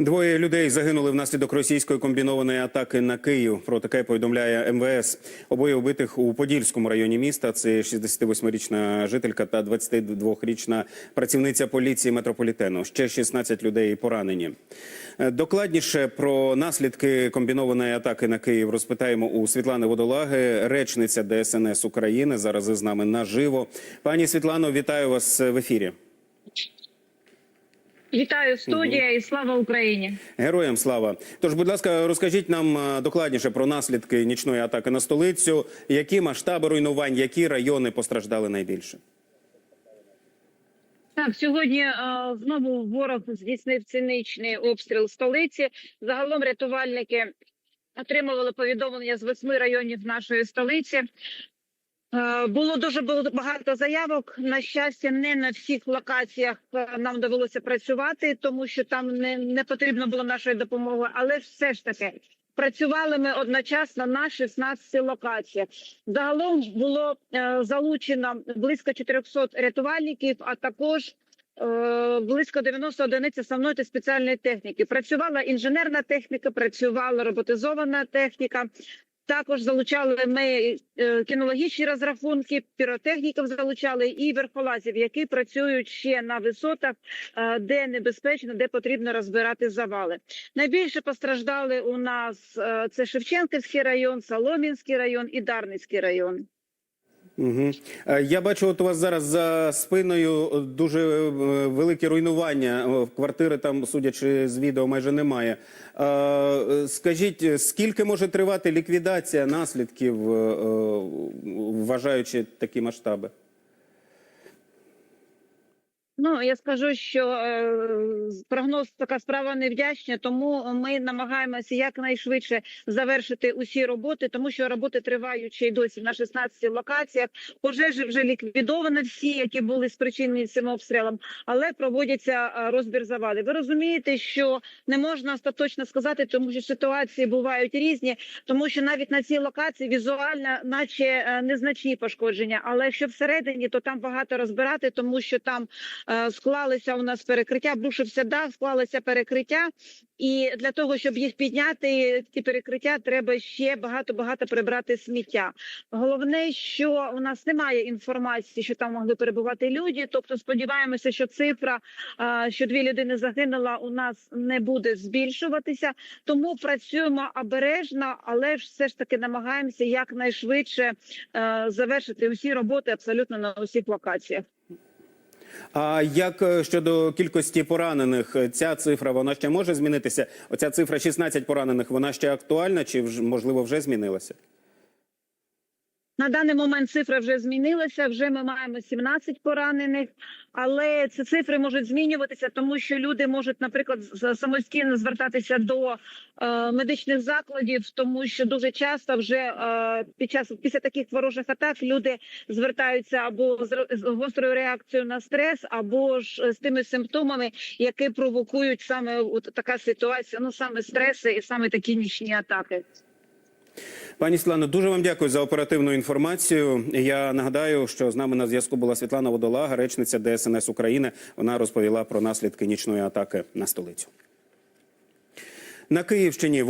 Двоє людей загинули внаслідок російської комбінованої атаки на Київ. Про таке повідомляє МВС. Обоє убитих у Подільському районі міста. Це 68-річна жителька та 22-річна працівниця поліції метрополітену. Ще 16 людей поранені. Докладніше про наслідки комбінованої атаки на Київ розпитаємо у Світлани Водолаги, речниця ДСНС України. Зараз із нами наживо. Пані Світлано, вітаю вас в ефірі. Вітаю студія і слава Україні. Героям слава. Тож, будь ласка, розкажіть нам докладніше про наслідки нічної атаки на столицю. Які масштаби руйнувань, які райони постраждали найбільше? Так, сьогодні е, знову ворог здійснив циничний обстріл столиці. Загалом рятувальники отримували повідомлення з восьми районів нашої столиці. Е, Було дуже багато заявок. На щастя, не на всіх локаціях е, нам довелося працювати, тому що там не, не потрібно було нашої допомоги. Але все ж таки працювали ми одночасно на 16 локаціях. Загалом було е, залучено близько 400 рятувальників, а також близько 90 одиниць основної та спеціальної техніки. Працювала інженерна техніка, працювала роботизована техніка. Також залучали ми е, кінологічні розрахунки, піротехніків залучали і верхолазів, які працюють ще на висотах, е, де небезпечно, де потрібно розбирати завали. Найбільше постраждали у нас е, це Шевченківський район, Соломінський район і Дарницький район. Угу. Я бачу, от у вас зараз за спиною дуже велике великі руйнування. Е, Квартири там, судячи з відео, майже немає. Е, е, Скажіть, скільки може тривати ліквідація наслідків, е, е, вважаючи такі масштаби? Ну я скажу, що е, прогноз така справа невдячна, тому ми намагаємося якнайшвидше завершити усі роботи, тому що роботи тривають й досі на 16 локаціях. Пожежі вже ліквідовані всі, які були спричинені цим обстрілом, але проводяться е, розбір завалів. Ви розумієте, що не можна остаточно сказати, тому що ситуації бувають різні, тому що навіть на цій локації візуально, наче е, незначні пошкодження, але якщо всередині, то там багато розбирати, тому що там склалися у нас перекриття, брушився дах, склалися перекриття, і для того, щоб їх підняти, ці перекриття, треба ще багато багато прибрати сміття. Головне, що у нас немає інформації, що там могли перебувати люди. Тобто, сподіваємося, що цифра, е, що дві людини загинула, у нас не буде збільшуватися. Тому працюємо обережно, але ж все ж таки намагаємося якнайшвидше е, завершити усі роботи абсолютно на усіх локаціях. А як е, щодо кількості поранених, е, ця цифра вона ще може змінитися? Оця цифра 16 поранених, вона ще актуальна чи можливо вже змінилася? На даний момент цифра вже змінилася. Вже ми маємо 17 поранених, але ці цифри можуть змінюватися, тому що люди можуть, наприклад, самостійно звертатися до е, медичних закладів, тому що дуже часто вже е, під час після таких ворожих атак люди звертаються або з, гострою реакцією на стрес, або ж з тими симптомами, які провокують саме от така ситуація. Ну саме стреси і саме такі нічні атаки. Пані Світлано, дуже вам дякую за оперативну інформацію. Я нагадаю, що з нами на зв'язку була Світлана Водолага, речниця ДСНС України. Вона розповіла про наслідки нічної атаки на столицю. На Київщині в